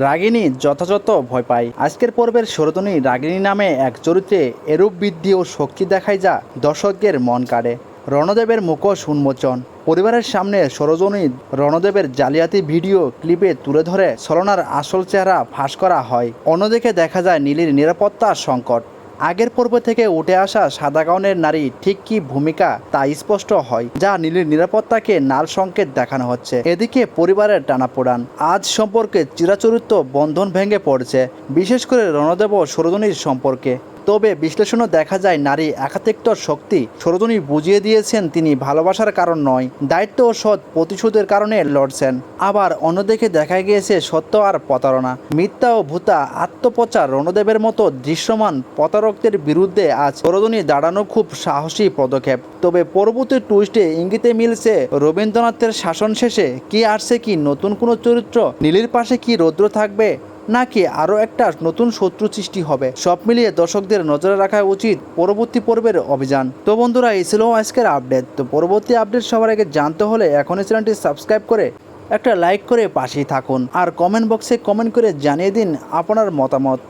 রাগিনী যথাযথ ভয় পায়। আজকের পর্বের সরতনী রাগিনী নামে এক চরিত্রে এরূপ বৃদ্ধি ও শক্তি দেখায় যা দর্শকদের মন কাড়ে। রণদেবের মুখোশ উন্মোচন। পরিবারের সামনে সরজনী রণদেবের জালিয়াতি ভিডিও ক্লিপে তুলে ধরে সলনার আসল চেহারা ফাঁস করা হয়। অন্যদিকে দেখা যায় নীলির নিরাপত্তা সংকট। আগের পর্ব থেকে উঠে আসা সাদা গাউনের নারী ঠিক কি ভূমিকা তা স্পষ্ট হয়, যা নীলের নিরাপত্তাকে নাল সংকেত দেখানো হচ্ছে। এদিকে পরিবারের টানাপোড়ান আজ সম্পর্কে চিরাচরিত বন্ধন ভেঙে পড়ছে। বিশেষ করে রণদেব সরোজনীর সম্পর্কে। তবে বিশ্লেষণও দেখা যায় নারী একাধিকতর শক্তি সরোজনী বুঝিয়ে দিয়েছেন তিনি ভালোবাসার কারণ নয়, দায়িত্ব ও সৎ প্রতিশোধের কারণে লড়ছেন। আবার অন্যদিকে দেখা গিয়েছে সত্য আর প্রতারণা। মিথ্যা ও ভূতা আত্মপ্রচার রণদেবের মতো দৃশ্যমান প্রতারকদের বিরুদ্ধে আজ সরোজনী দাঁড়ানো খুব সাহসী পদক্ষেপ। তবে পরবর্তী টুইস্টে ইঙ্গিতে মিলছে রবীন্দ্রনাথের শাসন শেষে কি আসছে কি নতুন কোনো চরিত্র, নীলির পাশে কি রৌদ্র থাকবে নাকি আরও একটা নতুন শত্রু সৃষ্টি হবে? সব মিলিয়ে দর্শকদের নজরে রাখা উচিত পরবর্তী পর্বের অভিযান। তো বন্ধুরা, এই ছিল আজকের আপডেট। তো পরবর্তী আপডেট সবার আগে জানতে হলে এখনই চ্যানেলটি সাবস্ক্রাইব করে একটা লাইক করে পাশেই থাকুন। আর কমেন্ট বক্সে কমেন্ট করে জানিয়ে দিন আপনার মতামত।